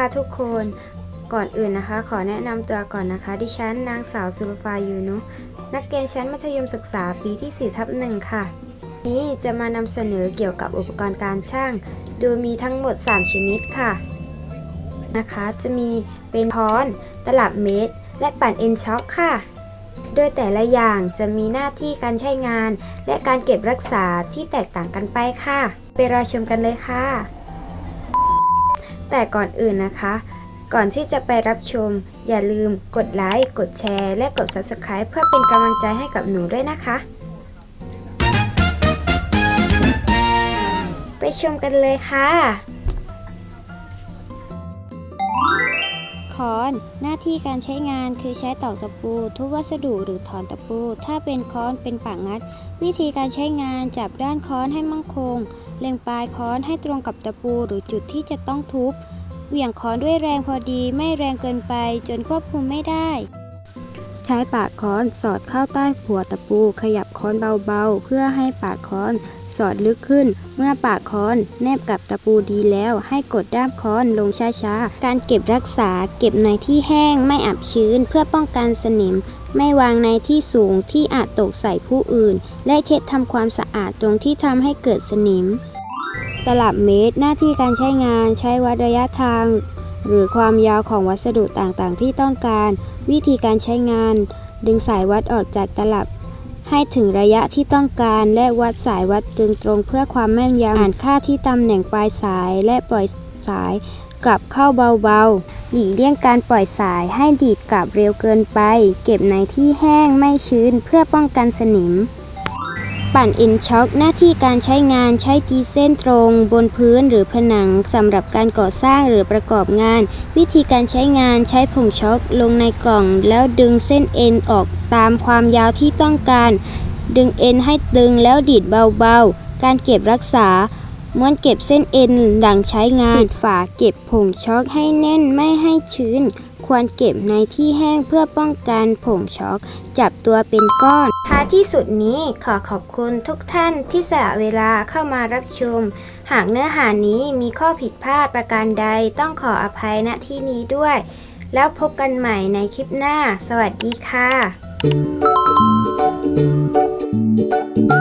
ค่ะทุกคนก่อนอื่นนะคะ ขอแนะนำตัวก่อนนะคะ ดิฉันนางสาวสุรฟายูนุ นักเรียนชั้นมัธยมศึกษาปีที่4ทับหนึ่งค่ะ นี้จะมานำเสนอเกี่ยวกับอุปกรณ์การช่าง โดยมีทั้งหมด 3 ชนิดค่ะ นะคะ จะมีเป็นค้อน ตลับเมตร และปั่นเอ็นช็อคค่ะ โดยแต่ละอย่างจะมีหน้าที่การใช้งาน และการเก็บรักษาที่แตกต่างกันไปค่ะ ไปรอชมกันเลยค่ะ แต่ก่อนอื่นนะคะ ก่อนที่จะไปรับชม อย่าลืมกดไลค์ กดแชร์ และกด Subscribe เพื่อเป็นกำลังใจให้กับหนูด้วยนะคะ ไปชมกันเลยค่ะ ค้อน หน้าที่การใช้งานคือใช้ตอกตะปู ทุบวัสดุหรือถอนตะปู ถ้าเป็นค้อนเป็นปากงัด วิธีการใช้งานจับด้านค้อนให้มั่นคง เล็งปลายค้อนให้ตรงกับตะปูหรือจุดที่จะต้องทุบ เหวี่ยงค้อนด้วยแรงพอดีไม่แรงเกินไปจนควบคุมไม่ได้ ใช้ปากค้อนสอดเข้าใต้หัวตะปู ขยับค้อนเบาๆ เพื่อให้ปากค้อนสอดลึกขึ้น เมื่อปากค้อนแนบกับตะปูดีแล้วให้กดด้ามค้อนลงช้าๆ การเก็บรักษาเก็บในที่แห้งไม่อับชื้นเพื่อป้องกันสนิม ไม่วางในที่สูงที่อาจตกใส่ผู้อื่น และเช็ดทำความสะอาดตรงที่ทำให้เกิดสนิม ตลับเมตรหน้าที่การใช้งานใช้วัดระยะทาง หรือความยาวของวัสดุต่างๆ ที่ต้องการ วิธีการใช้งาน ดึงสายวัดออกจากตลับ ให้ถึงระยะที่ต้องการและวัดสายวัดตึงตรงเพื่อความแม่นยำอ่านค่าที่ตำแหน่งปลายสายและปล่อยสายกลับเข้าเบาๆ หลีกเลี่ยงการปล่อยสายให้ดีดกลับเร็วเกินไป เก็บในที่แห้งไม่ชื้นเพื่อป้องกันสนิม ปั่นเอ็นช็อคหน้าที่การใช้งานใช้ตีเส้นตรง บนพื้นหรือผนังสำหรับการก่อสร้างหรือประกอบงาน วิธีการใช้งานใช้ผงช็อคลงในกล่อง แล้วดึงเส้นเอ็นออกตามความยาวที่ต้องการ ดึงเอ็นให้ตึงแล้วดีดเบาๆ การเก็บรักษาม้วนเก็บเส้นเอ็นหลังใช้งานปิดฝาเก็บผงช็อคให้แน่นไม่ให้ชื้น ควรเก็บในที่แห้งเพื่อป้องกันผงช็อกจับตัวเป็นก้อน ท้ายที่สุดนี้ขอขอบคุณทุกท่านที่เสละเวลาเข้ามารับชม หากเนื้อหานี้มีข้อผิดพลาดประการใดต้องขออภัยณที่นี้ด้วย แล้วพบกันใหม่ในคลิปหน้า สวัสดีค่ะ Thank you.